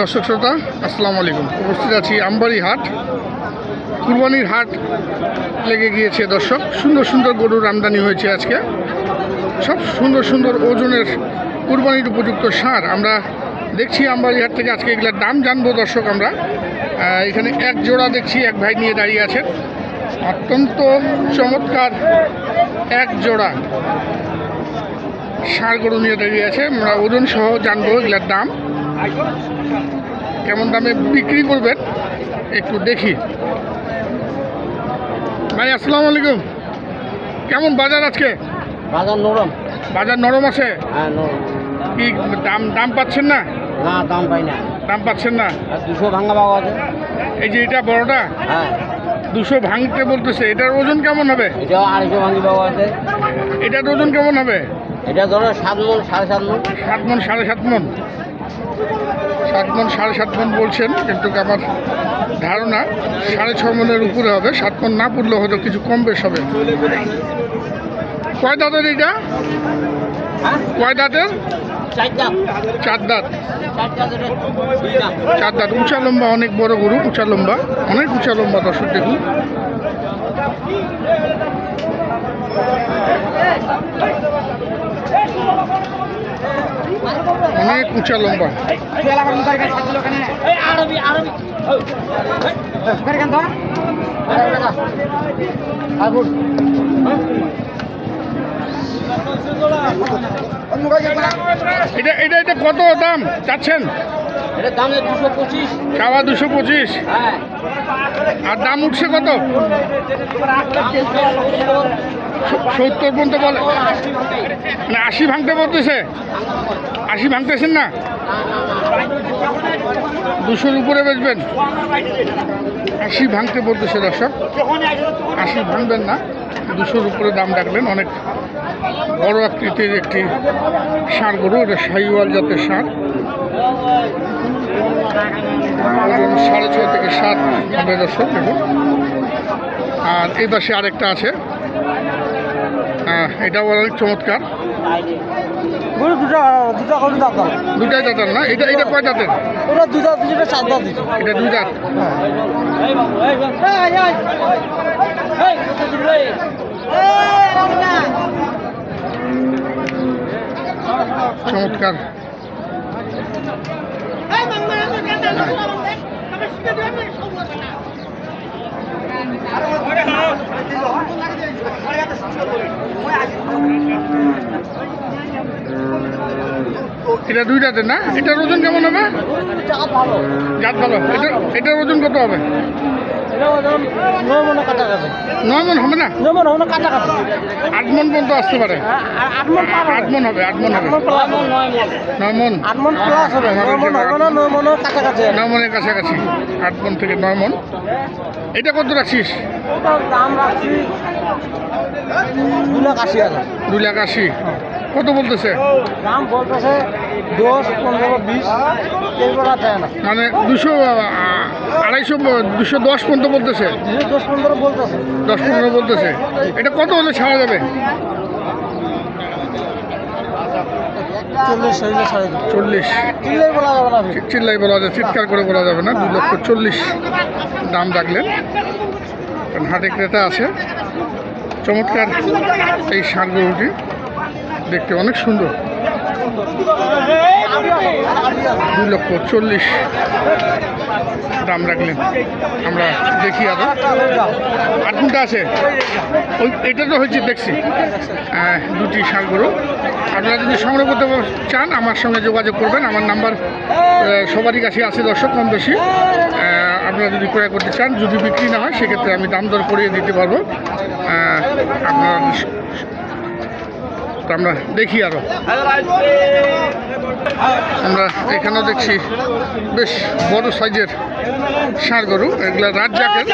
দর্শক শ্রোতা, আসসালামু আলাইকুম। উপস্থিত আছি আমবাড়ি হাট। কুরবানির হাট লেগে গিয়েছে দর্শক। সুন্দর সুন্দর গরুর আমদানি হয়েছে আজকে। সব সুন্দর সুন্দর ওজনের কুরবানির উপযুক্ত সার আমরা দেখছি আমবাড়ি হাট থেকে। আজকে এগুলোর দাম জানব দর্শক আমরা। এখানে এক জোড়া দেখছি, এক ভাই নিয়ে দাঁড়িয়ে আছেন। অত্যন্ত চমৎকার এক জোড়া ষাঁড় গরু নিয়ে দাঁড়িয়ে আছে। আমরা ওজন সহ জানব এগুলোর দাম। কেমন দামে বিক্রি করবেন? একটু দেখি। ভাই আসসালামু আলাইকুম। কেমন বাজার আজকে? বাজার নরম। বাজার নরম আছে? হ্যাঁ কি দাম দাম পাচ্ছেন না? না দাম পাই না। দাম পাচ্ছেন না? দুশো ভাঙা পাওয়া আছে এই যে এটা বড়টা? হ্যাঁ। দুশো ভাঙতে বলতেছে। এটার ওজন কেমন হবে? এটাও আড়াইশো ভাঙি পাওয়া আছে এটার ওজন কেমন হবে? এটা ধরো সাত মন সাড়ে সাত মন। সাত মন সাড়ে সাত মন। সাত মন সাড়ে সাত মন বলছেন, কিন্তু আমার ধারণা সাড়ে ছ মনের উপরে হবে, সাত মন না পড়লেও হয়তো কিছু কম বেশ হবে। কয় দাঁতের এটা কয় দাঁতের? চার দাঁত। চার দাঁত। উঁচা লম্বা অনেক বড় গরু, উঁচা লম্বা, অনেক উঁচা লম্বা দর্শক দেখুন। অনেক উঁচা লম্বা। এটা এটা এটা কত দাম? চাচ্ছেন? দাম দুশো পঁচিশ। হ্যাঁ। আর দাম উঠছে কত? সত্তর পর্যন্ত বলে। না আশি ভাঙতে বলতেছে। আশি ভাঙতেছেন না? দুশোর উপরে বেচবেন। আশি ভাঙতে বলতেছে দর্শক। আশি ভাঙবেন না। দুশোর উপরে দাম রাখবেন অনেক বড় আকৃতির একটি ষাঁড় গরু। এটা শাহিওয়াল জাতের ওজন সাড়ে ছয় থেকে সাত হবে দর্শক আর এই পাশে আরেকটা আছে। এটাও অনেক চমৎকার। গরু দুটো দুটো গরু দাম দুটাই দাঁতের না? এটা এটা কয় দাঁতের? ওরা দুটো দুটো চার দাম দিচ্ছে এটা দুই দাঁত। চমৎকার। এটা দুই দাঁতের না? এটার ওজন কেমন হবে? জাত ভালো। এটা এটার ওজন কত হবে? নয় মনে হবে না? মনে হলো কাছাকাছি আট মন পর্যন্ত আসতে পারে। আট মন পার আট মন হবে। আট মন নয় মন নয় মন মন মন মনের কাছাকাছি। আট মন থেকে নয় মন এটা কত রাখছিস? দুই লাখ আশি। কত বলতেছে? দাম বলতেছে দশ পনেরো বিশ না। মানে দুশো আড়াইশো দুশো দশ পর্যন্ত বলতেছে? দশ পনেরো বলতেছে। দশ পনেরো বলতেছে। এটা কত হলে ছাড়া যাবে? চল্লিশ চিল্লাই বলা যাবে যায় চিৎকার করে বলা যাবে না। দুই লক্ষ চল্লিশ দাম রাখলেন কারণ হাটে ক্রেতা আছে। চমৎকার এই ষাঁড় গরুটি দেখতে অনেক সুন্দর। দুই লক্ষ চল্লিশ দাম রাখলেন। আমরা দেখি আরও। আর কোনটা আছে? ওই এটা তো হয়েছে দেখছি। আহ, দুটি ষাঁড় গরু। আপনারা যদি সংগ্রহ করতে চান আমার সঙ্গে যোগাযোগ করবেন। আমার নাম্বার সবারই কাছে আছে দর্শক কম বেশি। আপনারা যদি ক্রয় করতে চান যদি বিক্রি না হয় সেক্ষেত্রে আমি দাম দর করিয়ে দিতে পারব। আপনারা তো আমরা দেখি আরও। আমরা এখানেও দেখছি বেশ বড় সাইজের ষাঁড় গরু এগুলো রাজ্জাকের।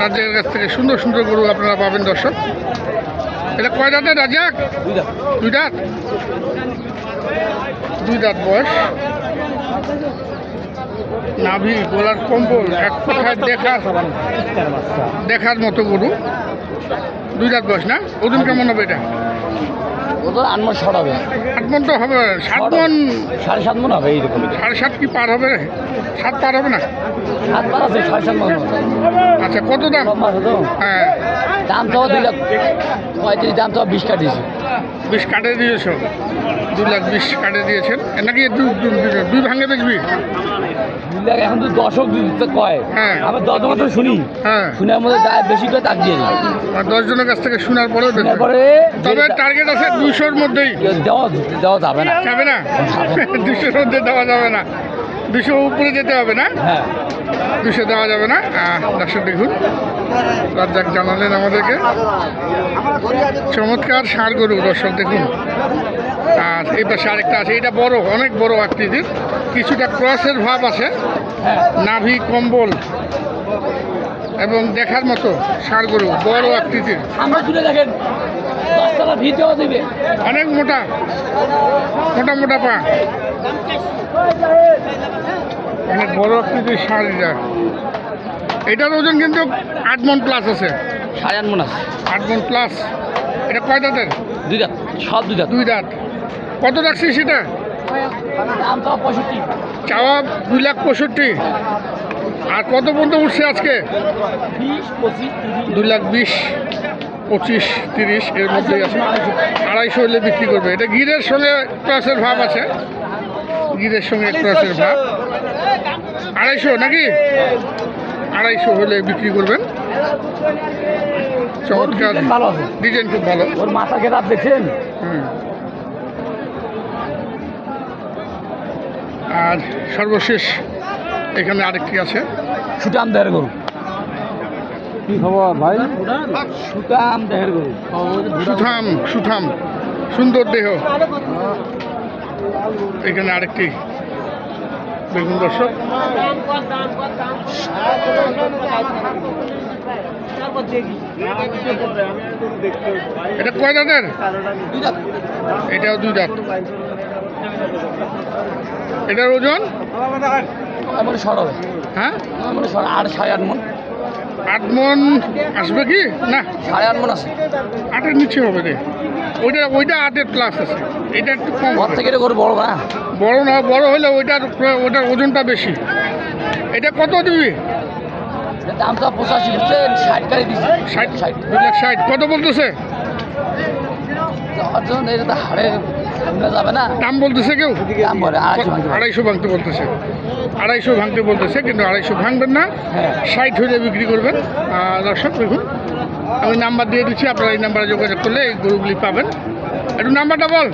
রাজ্জাকের কাছ থেকে সুন্দর সুন্দর গরু আপনারা পাবেন দর্শক। এটা কয় দাঁতের রাজাক দুই দাঁত। দুই দাঁত? বয়স। নাভি গোলার কম্বল এক কথায় দেখার দেখার মতো গরু। দুই দাঁত বয়স না? ওজন কেমন হবে এটা? ও তো আট মন শর্ট হবে আট মন তো হবে। সাত মন সাড়ে সাত মন হবে এইরকম সাড়ে সাত কি পার হবে? সাত পার হবে না? সাত আছে সাড়ে সাত মন আচ্ছা কত দাম? হ্যাঁ। দাম তো দুই লাখ পঁয়ত্রিশ দাম তো বিশ কাটিয়েছি। বিশ কাটে দিয়েছ দু লাখ বিশ কাটে দিয়েছেন। নাকি দুই ভাঙে বেচবি দুই লাখ এখন তো দশক কয়। হ্যাঁ। আমি দশ মাত্র শুনি। হ্যাঁ। শুনে মধ্যে বেশি করে তাক দিয়ে দিই। আর দশ জনের কাছ থেকে শোনার বেচবে তারপরে তবে টার্গেট আছে দুশোর মধ্যেই। দেওয়া দেওয়া যাবে না। যাবে না? দুশোর মধ্যে দেওয়া যাবে না। দুশো উপরে যেতে হবে না? হ্যাঁ। দুশো দেওয়া যাবে না। দর্শক দেখুন রাজ্জাক জানালেন আমাদেরকে। চমৎকার ষাঁড় গরু দর্শক দেখুন। আর এই পাশে আরেকটা আছে এটা বড় অনেক বড় আকৃতির। কিছুটা ক্রসের ভাব আছে নাভি কম্বল এবং দেখার মতো ষাঁড় গরু বড় আকৃতির। দেখেন অনেক মোটা মোটা মোটা পা। বড় আকৃতির ষাঁড় এটা। এটার ওজন কিন্তু আট মন প্লাস আছে। সাড়ে আট মন আছে। আট মন প্লাস এটা কয় দাঁতের? দুই দাঁত সব দুই দাঁত। দুই দাঁত। কত রাখছি সেটা? চাওয়া দুই লাখ পঁয়ষট্টি। আর কত পর্যন্ত উঠছে আজকে? দুই লাখ বিশ পঁচিশ তিরিশ এর মধ্যেই আছে। আড়াইশো হলে বিক্রি করবে। এটা গিরের সঙ্গে ক্রসের ভাব আছে। গিরের সঙ্গে ক্রসের ভাব আড়াইশো নাকি? আড়াইশো হলে বিক্রি করবেন। চমৎকার। ডিজাইন ভালো আছে। ডিজাইন খুব ভালো। ওর মাথা কেতাব দেখছেন? হুম। আর সর্বশেষ এখানে আরেকটি আছে। সুটাম দেহের গরু। কি খবর ভাই? সুটাম দেহের গরু। সুঠাম সুঠাম। সুন্দর দেহ। এখানে আরেকটি। দেখুন দর্শক। এটা কয় দাঁতের? এটাও দুই দাঁত। এটার ওজন? হ্যাঁ? আট সাড়ে আট মন। আট মন আসবে কি? না। সাড়ে আট মন আছে। আটের নিচে হবে রে। ওইটা ওইটা আটের প্লাস আছে। এটা একটু কম ঘর থেকে গরু বড় না? বড় না বড় হলে ওইটার ওইটার ওজনটা বেশি। এটা কত দিবি? এর দাম তো পঁচাশি বুঝছেন ষাট কারি দিচ্ছে ষাট ষাট। ষাট। কত বলতেছে? যাওয়ার যাবে না। দাম বলতেছে কেউ? দাম বলে আড়াইশো ভাঙতে বলতেছে। আড়াইশো ভাঙতে বলতেছে কিন্তু আড়াইশো ভাঙবেন না। হ্যাঁ। ষাট হলে বিক্রি করবেন। দর্শক দেখুন আমি নাম্বার দিয়ে দিচ্ছি আপনারা এই নাম্বারে যোগাযোগ করলে এই গরুগুলি পাবেন। একটু নাম্বারটা বল।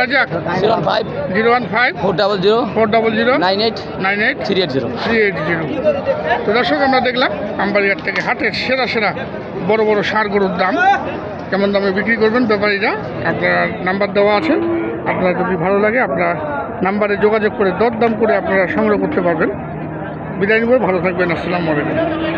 Rajak zero five. Zero one five. Four double zero. Four double zero. Nine eight. Nine eight. Three eight zero. Three eight zero. তো দর্শক আমরা দেখলাম আমবাড়িহাট থেকে হাটের সেরা সেরা বড় বড় সার গরুর দাম। কেমন দামে বিক্রি করবেন ব্যাপারীরা? আপনার নাম্বার দেওয়া আছে। আপনার যদি ভালো লাগে, আপনার নাম্বারে যোগাযোগ করে দরদাম করে আপনারা সংগ্রহ করতে পারবেন। বিদায় নিব, ভালো থাকবেন। আসসালামু আলাইকুম।